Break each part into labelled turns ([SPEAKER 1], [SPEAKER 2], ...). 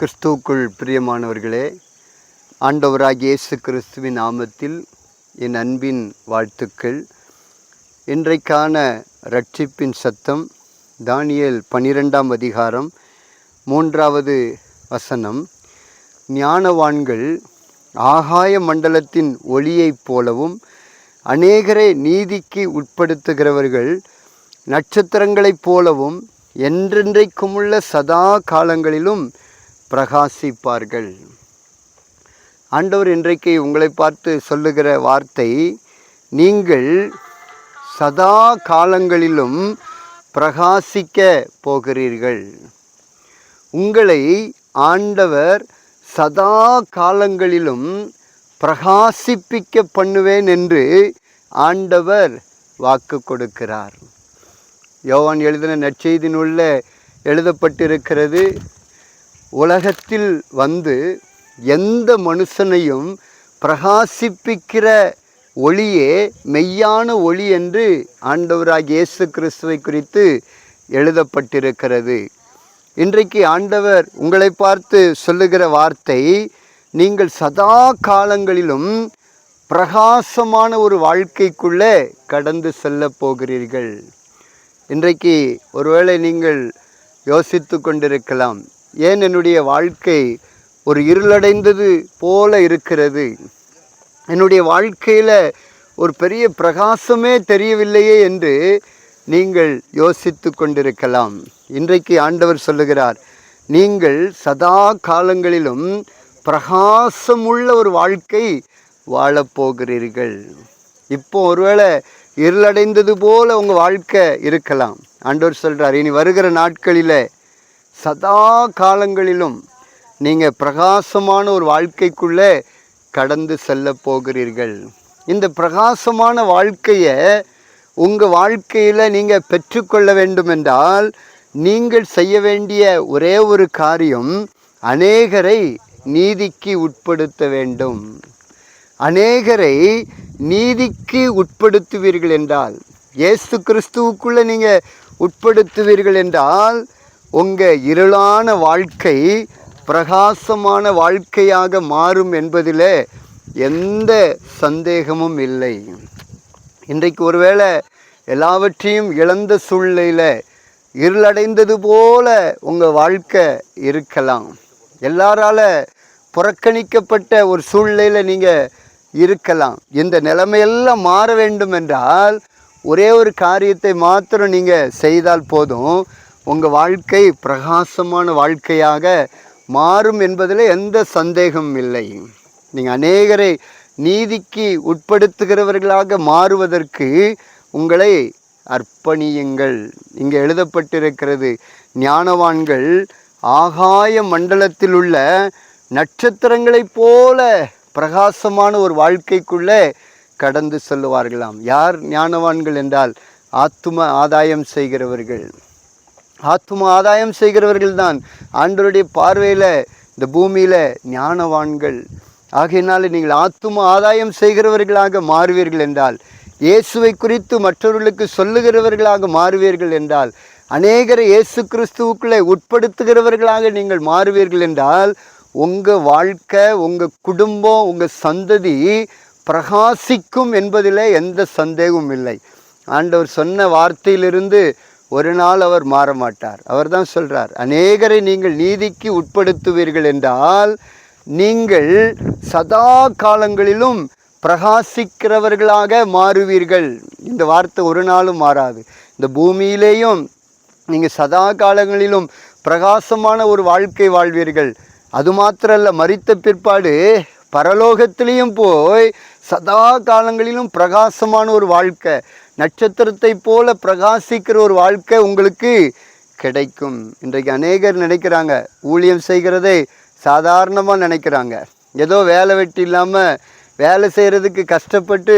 [SPEAKER 1] கிறிஸ்துவுக்குள் பிரியமானவர்களே ஆண்டவராக இயேசு கிறிஸ்துவின் நாமத்தில் என் அன்பின் வாழ்த்துக்கள். இன்றைக்கான ரட்சிப்பின் சத்தம் தானியல் பனிரெண்டாம் அதிகாரம் மூன்றாவது வசனம். ஞானவான்கள் ஆகாய மண்டலத்தின் ஒளியைப் போலவும் அநேகரை நீதிக்கு உட்படுத்துகிறவர்கள் நட்சத்திரங்களைப் போலவும் என்றென்றைக்குமுள்ள சதா காலங்களிலும் பிரகாசிப்பார்கள். ஆண்டவர் இன்றைக்கு உங்களை பார்த்து சொல்லுகிற வார்த்தை நீங்கள் சதா காலங்களிலும் பிரகாசிக்க போகிறீர்கள். உங்களை ஆண்டவர் சதா காலங்களிலும் பிரகாசிப்பிக்க பண்ணுவேன் என்று ஆண்டவர் வாக்கு கொடுக்கிறார். யோவான் எழுதின நற்செய்தினுள்ள எழுதப்பட்டிருக்கிறது உலகத்தில் வந்து எந்த மனுஷனையும் பிரகாசிப்பிக்கிற ஒளியே மெய்யான ஒளி என்று ஆண்டவராக இயேசு கிறிஸ்துவை குறித்து எழுதப்பட்டிருக்கிறது. இன்றைக்கு ஆண்டவர் உங்களை பார்த்து சொல்லுகிற வார்த்தை நீங்கள் சதா காலங்களிலும் பிரகாசமான ஒரு வாழ்க்கைக்குள்ளே கடந்து செல்ல போகிறீர்கள். இன்றைக்கு ஒருவேளை நீங்கள் யோசித்து கொண்டிருக்கலாம். ஏன் என்னுடைய வாழ்க்கை ஒரு இருளடைந்தது போல இருக்கிறது? என்னுடைய வாழ்க்கையில் ஒரு பெரிய பிரகாசமே தெரியவில்லையே என்று நீங்கள் யோசித்து கொண்டிருக்கலாம். இன்றைக்கு ஆண்டவர் சொல்லுகிறார் நீங்கள் சதா காலங்களிலும் பிரகாசமுள்ள ஒரு வாழ்க்கை வாழப்போகிறீர்கள் இப்போ ஒருவேளை இருளடைந்தது போல உங்கள் வாழ்க்கை இருக்கலாம். ஆண்டவர் சொல்கிறார் இனி வருகிற நாட்களில் சதா காலங்களிலும் நீங்கள் பிரகாசமான ஒரு வாழ்க்கைக்குள்ளே கடந்து செல்ல போகிறீர்கள். இந்த பிரகாசமான வாழ்க்கையை உங்கள் வாழ்க்கையில் நீங்கள் பெற்றுக்கொள்ள வேண்டுமென்றால் நீங்கள் செய்ய வேண்டிய ஒரே ஒரு காரியம் அநேகரை நீதிக்கு உட்படுத்த வேண்டும். அநேகரை நீதிக்கு உட்படுத்துவீர்கள் என்றால் இயேசு கிறிஸ்துவுக்குள்ளே நீங்கள் உட்படுத்துவீர்கள் என்றால் உங்கள் இருளான வாழ்க்கை பிரகாசமான வாழ்க்கையாக மாறும் என்பதில் எந்த சந்தேகமும் இல்லை. இன்றைக்கு ஒருவேளை எல்லாவற்றையும் இழந்த சூழ்நிலையில் இருளடைந்தது போல உங்கள் வாழ்க்கை இருக்கலாம். எல்லாரால் புறக்கணிக்கப்பட்ட ஒரு சூழ்நிலையில் நீங்கள் இருக்கலாம். இந்த நிலைமையெல்லாம் மாற வேண்டும் என்றால் ஒரே ஒரு காரியத்தை மாத்திரம் நீங்கள் செய்தால் போதும். உங்கள் வாழ்க்கை பிரகாசமான வாழ்க்கையாக மாறும் என்பதில் எந்த சந்தேகமும் இல்லை. நீங்கள் அநேகரை நீதிக்கு உட்படுத்துகிறவர்களாக மாறுவதற்கு உங்களை அர்ப்பணியுங்கள். இங்கே எழுதப்பட்டிருக்கிறது ஞானவான்கள் ஆகாய மண்டலத்தில் உள்ள நட்சத்திரங்களைப் போல பிரகாசமான ஒரு வாழ்க்கைக்குள்ளே கடந்து செல்லுவார்களாம். யார் ஞானவான்கள் என்றால் ஆத்தும ஆதாயம் செய்கிறவர்கள். ஆத்தும ஆதாயம் செய்கிறவர்கள் தான் ஆண்டவருடைய பார்வையில் இந்த பூமியில் ஞானவான்கள். ஆகையினால நீங்கள் ஆத்தும ஆதாயம் செய்கிறவர்களாக மாறுவீர்கள் என்றால் இயேசுவை குறித்து மற்றவர்களுக்கு சொல்லுகிறவர்களாக மாறுவீர்கள் என்றால் அநேகரை இயேசு கிறிஸ்துவுக்குள்ளே உட்படுத்துகிறவர்களாக நீங்கள் மாறுவீர்கள் என்றால் உங்கள் வாழ்க்கை உங்கள் குடும்பம் உங்கள் சந்ததி பிரகாசிக்கும் என்பதில் எந்த சந்தேகமும் இல்லை. ஆண்டவர் சொன்ன வார்த்தையிலிருந்து ஒரு நாள் அவர் மாற மாட்டார் அவர் தான் சொல்கிறார் அநேகரை நீங்கள் நீதிக்கு உட்படுத்துவீர்கள் என்றால் நீங்கள் சதா காலங்களிலும் பிரகாசிக்கிறவர்களாக மாறுவீர்கள். இந்த வார்த்தை ஒரு நாளும் மாறாது. இந்த பூமியிலேயும் நீங்கள் சதா காலங்களிலும் பிரகாசமான ஒரு வாழ்க்கை வாழ்வீர்கள். அது மாத்திரல்ல மறித்த பிற்பாடு பரலோகத்திலையும் போய் சதா காலங்களிலும் பிரகாசமான ஒரு வாழ்க்கை நட்சத்திரத்தை போல பிரகாசிக்கிற ஒரு வாழ்க்கை உங்களுக்கு கிடைக்கும். இன்றைக்கு அநேகர் நினைக்கிறாங்க ஊழியம் செய்கிறதை சாதாரணமாக நினைக்கிறாங்க. ஏதோ வேலை வெட்டி இல்லாமல் வேலை செய்கிறதுக்கு கஷ்டப்பட்டு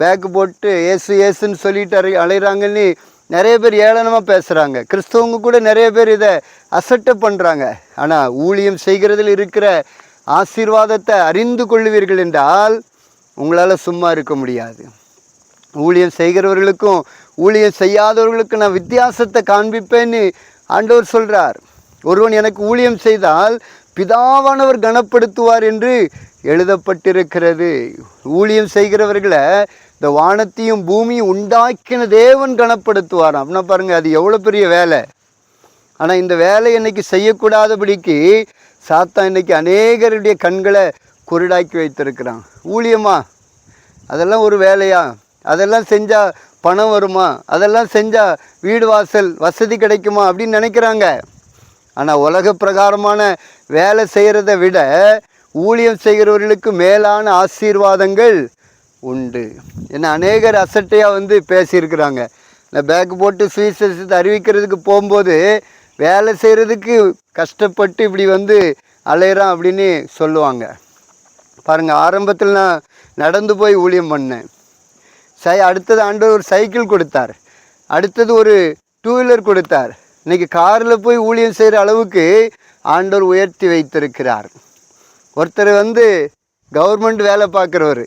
[SPEAKER 1] பேக்கு போட்டு ஏசு ஏசுன்னு சொல்லிட்டு அலை அலைகிறாங்கன்னு நிறைய பேர் ஏளனமாக பேசுகிறாங்க கிறிஸ்தவங்க கூட நிறைய பேர் இதை அசட்டை பண்ணுறாங்க ஆனால் ஊழியம் செய்கிறதில் இருக்கிற ஆசீர்வாதத்தை அறிந்து கொள்ளுவீர்கள் என்றால் உங்களால் சும்மா இருக்க முடியாது. ஊழியம் செய்கிறவர்களுக்கும் ஊழியம் செய்யாதவர்களுக்கும் நான் வித்தியாசத்தை காண்பிப்பேன்னு ஆண்டவர் சொல்கிறார் ஒருவன் எனக்கு ஊழியம் செய்தால் பிதாவானவர் கனப்படுத்துவார் என்று எழுதப்பட்டிருக்கிறது. ஊழியம் செய்கிறவர்களை இந்த வானத்தையும் பூமியும் உண்டாக்கின தேவன் கனப்படுத்துவார். அப்படின்னா பாருங்கள் அது எவ்வளோ பெரிய வேலை. ஆனால் இந்த வேலை இன்னைக்கு செய்யக்கூடாதபடிக்கு சாத்தா இன்னைக்கு அநேகருடைய கண்களை குருடாக்கி வைத்திருக்கிறான். ஊழியமா? அதெல்லாம் ஒரு வேலையா? அதெல்லாம் செஞ்சால் பணம் வருமா? அதெல்லாம் செஞ்சால் வீடு வாசல் வசதி கிடைக்குமா? அப்படின்னு நினைக்கிறாங்க. ஆனால் உலக பிரகாரமான வேலை செய்கிறத விட ஊழியம் செய்கிறவர்களுக்கு மேலான ஆசீர்வாதங்கள் உண்டு. ஏன்னா அநேகர் அசட்டையாக வந்து பேசியிருக்கிறாங்க. இந்த பேக் போட்டு சுவிசேஷத்தை அறிவிக்கிறதுக்கு போகும்போது வேலை செய்கிறதுக்கு கஷ்டப்பட்டு இப்படி வந்து அலையிறான் அப்படின்னு சொல்லுவாங்க. பாருங்கள் ஆரம்பத்தில் நான் நடந்து போய் ஊழியம் பண்ணேன். சை அடுத்தது ஆண்டு ஒரு சைக்கிள் கொடுத்தார். அடுத்தது ஒரு டூ வீலர் கொடுத்தார். இன்னைக்கு காரில் போய் ஊழியம் செய்கிற அளவுக்கு ஆண்டோர் உயர்த்தி வைத்திருக்கிறார். ஒருத்தர் வந்து கவர்மெண்ட் வேலை பார்க்குறவர்.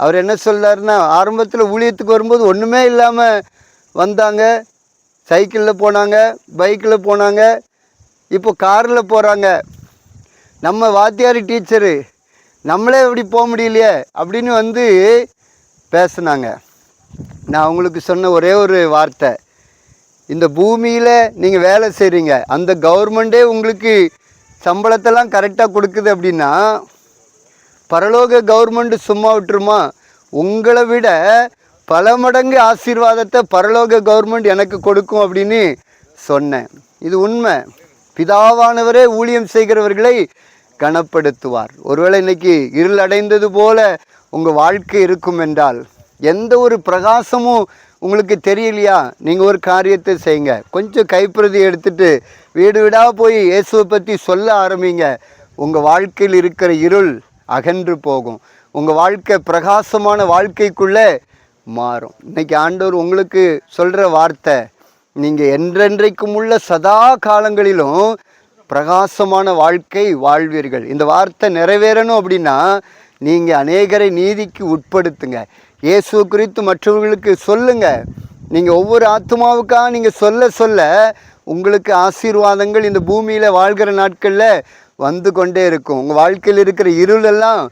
[SPEAKER 1] அவர் என்ன சொல்கிறாருன்னா ஆரம்பத்தில் ஊழியத்துக்கு வரும்போது ஒன்றுமே இல்லாமல் வந்தாங்க. சைக்கிளில் போனாங்க பைக்கில் போனாங்க. இப்போ காரில் போகிறாங்க நம்ம வாத்தியார் டீச்சரு நம்மளே இப்படி போக முடியலையே அப்படின்னு வந்து பேசுனாங்க. நான் உங்களுக்கு சொன்ன ஒரே ஒரு வார்த்தை. இந்த பூமியில் நீங்கள் வேலை செய்கிறீங்க அந்த கவர்மெண்ட்டே உங்களுக்கு சம்பளத்தெல்லாம் கரெக்டாக கொடுக்குது அப்படின்னா பரலோக கவர்மெண்ட் சும்மா விட்டுருமா? உங்களை விட பல மடங்கு ஆசீர்வாதத்தை பரலோக கவர்மெண்ட் எனக்கு கொடுக்கும் அப்படின்னு சொன்னேன். இது உண்மை. பிதாவானவரே ஊழியம் செய்கிறவர்களை கனப்படுத்துவார். ஒருவேளை இன்னைக்கு இருள் அடைந்தது போல உங்கள் வாழ்க்கை இருக்கும் என்றால் எந்த ஒரு பிரகாசமும் உங்களுக்கு தெரியலையா? நீங்கள் ஒரு காரியத்தை செய்யுங்க. கொஞ்சம் கைப்பிரதி எடுத்துட்டு வீடு வீடாக போய் இயேசுவை பற்றி சொல்ல ஆரம்பிங்க. உங்கள் வாழ்க்கையில் இருக்கிற இருள் அகன்று போகும். உங்கள் வாழ்க்கை பிரகாசமான வாழ்க்கைக்குள்ளே மாறும். இன்றைக்கி ஆண்டவர் உங்களுக்கு சொல்கிற வார்த்தை நீங்கள் என்றென்றைக்கும் உள்ள சதா காலங்களிலும் பிரகாசமான வாழ்க்கை வாழ்வீர்கள். இந்த வார்த்தை நிறைவேறணும் அப்படின்னா நீங்கள் அநேகரை நீதிக்கு உட்படுத்துங்க. இயேசு குறித்து மற்றவர்களுக்கு சொல்லுங்க. நீங்கள் ஒவ்வொரு ஆத்மாவுக்காக நீங்கள் சொல்ல சொல்ல உங்களுக்கு ஆசீர்வாதங்கள் இந்த பூமியில் வாழ்கிற நாட்களில் வந்து கொண்டே இருக்கும். உங்கள் வாழ்க்கையில் இருக்கிற இருளெல்லாம்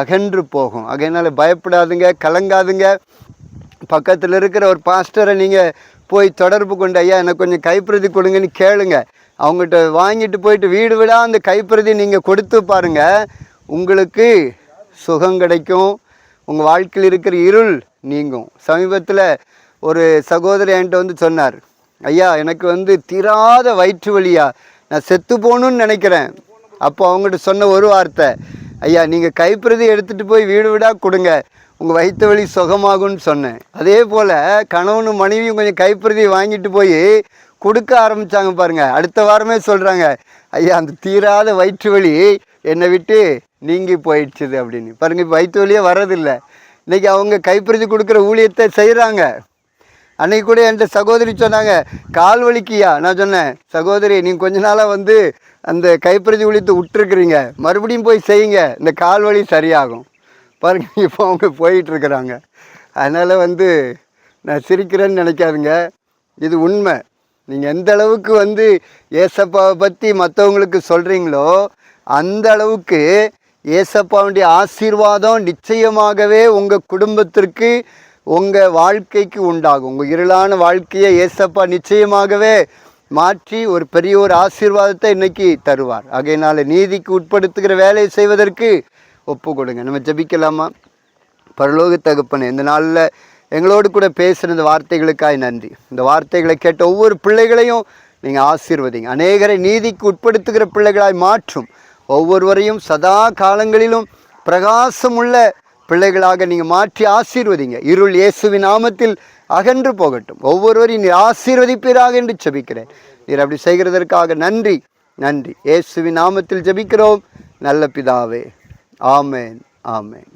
[SPEAKER 1] அகன்று போகும். அதனால் பயப்படாதுங்க கலங்காதுங்க. பக்கத்தில் இருக்கிற ஒரு பாஸ்டரை நீங்கள் போய் தொடர்பு கொண்டு ஐயா எனக்கு கொஞ்சம் கைப்பிரதி கொடுங்கன்னு கேளுங்க. அவங்ககிட்ட வாங்கிட்டு போயிட்டு வீடு விடா அந்த கைப்பிரதி நீங்கள் கொடுத்து பாருங்கள் உங்களுக்கு சுகம் கிடைக்கும். உங்கள் வாழ்க்கையில் இருக்கிற இருள் நீங்கும். சமீபத்தில் ஒரு சகோதரி என்கிட்ட வந்து சொன்னார் ஐயா எனக்கு வந்து தீராத வயிற்று வழியா நான் செத்து போகணும்னு நினைக்கிறேன். அப்போ அவங்ககிட்ட சொன்ன ஒரு வார்த்தை ஐயா நீங்கள் கைப்பிரதி எடுத்துகிட்டு போய் வீடு வீடாக கொடுங்க. உங்கள் வயிற்று வலி சுகமாகும்னு சொன்னேன். அதே போல் கணவனும் மனைவியும் கொஞ்சம் கைப்பிரதி வாங்கிட்டு போய் கொடுக்க ஆரம்பித்தாங்க பாருங்கள் அடுத்த வாரமே சொல்கிறாங்க ஐயா அந்த தீராத வயிற்று வலி என்னை விட்டு நீங்கி போயிடுச்சுது அப்படின்னு. பாருங்கள் இப்போ வயிற்று வலியே வர்றதில்லை. இன்றைக்கி அவங்க கைப்பிரதி கொடுக்குற ஊழியத்தை செய்கிறாங்க அன்றைக்கி கூட என்கிட்ட சகோதரி சொன்னாங்க கால் வலிக்கியா? நான் சொன்னேன் சகோதரி நீங்கள் கொஞ்ச நாளாக வந்து அந்த கைப்பிரதி ஊழியத்தை விட்டுருக்குறீங்க. மறுபடியும் போய் செய்யுங்க. இந்த கால் வலி சரியாகும். பாருங்கள் இப்போ அவங்க போயிட்டுருக்குறாங்க. அதனால் வந்து நான் சிரிக்கிறேன்னு நினைக்காதுங்க. இது உண்மை. நீங்கள் எந்த அளவுக்கு வந்து ஏசப்பாவை பற்றி மற்றவங்களுக்கு சொல்கிறீங்களோ அந்த அளவுக்கு ஏசப்பாவுடைய ஆசீர்வாதம் நிச்சயமாகவே உங்கள் குடும்பத்திற்கு உங்கள் வாழ்க்கைக்கு உண்டாகும். உங்கள் இருளான வாழ்க்கையை ஏசப்பா நிச்சயமாகவே மாற்றி ஒரு பெரிய ஒரு ஆசீர்வாதத்தை இன்னைக்கு தருவார். ஆகையினால நீதிக்கு உட்படுத்துகிற வேலையை செய்வதற்கு ஒப்பு கொடுங்க. நம்ம ஜெபிக்கலாமா? பரலோக தகப்பனே இந்த நாளில் எங்களோடு கூட பேசுகிற இந்த வார்த்தைகளுக்காய் நன்றி. இந்த வார்த்தைகளை கேட்ட ஒவ்வொரு பிள்ளைகளையும் நீங்கள் ஆசீர்வதிங்க. அநேகரை நீதிக்கு உட்படுத்துகிற பிள்ளைகளாய் மாற்றும். ஒவ்வொருவரையும் சதா காலங்களிலும் பிரகாசமுள்ள பிள்ளைகளாக நீங்கள் மாற்றி ஆசீர்வதிங்க. இருள் இயேசுவின் நாமத்தில் அகன்று போகட்டும். ஒவ்வொருவரையும் நீர் ஆசீர்வதிப்பீராக என்று ஜபிக்கிறேன். நீர் அப்படி செய்கிறதற்காக நன்றி நன்றி. இயேசுவின் நாமத்தில் ஜபிக்கிறோம். நல்ல பிதாவே. ஆமேன் ஆமேன்.